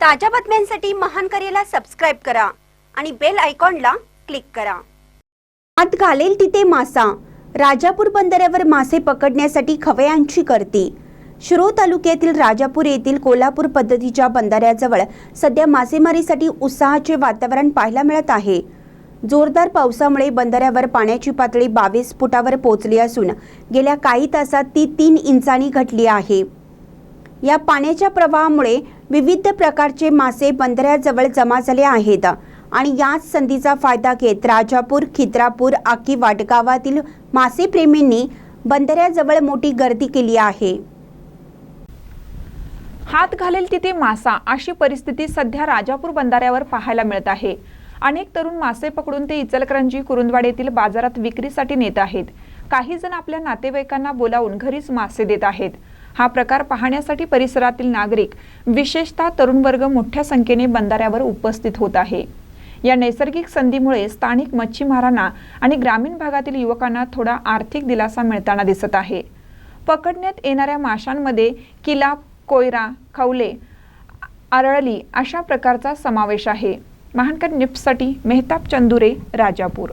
ताज्या बातम्यांसाठी महान करेला सबस्क्राईब करा आणि बेल आयकॉनला क्लिक करा. आत घालेल तिथे मासा. राजापूर बंदरावर मासे पकडण्यासाठी खवयांची करती. शिरो तालुक्यातील राजापूर येथील कोल्हापूर पद्धतीच्या बंधाऱ्याजवळ सध्या मासेमारीसाठी उत्साहाचे वातावरण पाहायला मिळत आहे. जोरदार पावसामुळे बंधाऱ्यावर पाण्याची पातळी बावीस फुटावर पोहोचली असून गेल्या काही तासात ती तीन इंचांनी घटली आहे. या पाण्याच्या प्रवाहामुळे विविध प्रकारचे मासे बंदऱ्याजवळ जमा झाले आहेत. आणि याच संधीचा फायदा घेत राजापूर खिद्रापूर आकी वाटगावातील मासेप्रेमींनी बंदऱ्याजवळ मोठी गर्दी केली आहे. हात घालेल तिथे मासा अशी परिस्थिती सध्या राजापूर बंधाऱ्यावर पाहायला मिळत आहे. अनेक तरुण मासे पकडून ते इचलकरंजी कुरुंदवाड येथील बाजारात विक्रीसाठी नेत आहेत. काही जण आपल्या नातेवाईकांना बोलावून घरीच मासे देत आहेत. हा प्रकार पाहण्यासाठी परिसरातील नागरिक विशेषतः तरुण वर्ग मोठ्या संख्येने बंधाऱ्यावर उपस्थित होत आहे. या नैसर्गिक संधीमुळे स्थानिक मच्छीमारांना आणि ग्रामीण भागातील युवकांना थोडा आर्थिक दिलासा मिळताना दिसत आहे. पकडण्यात येणाऱ्या माशांमध्ये किला कोयरा खवले आरळली अशा प्रकारचा समावेश आहे. महानकर निप्ससाठी मेहताब चंदुरे राजापूर.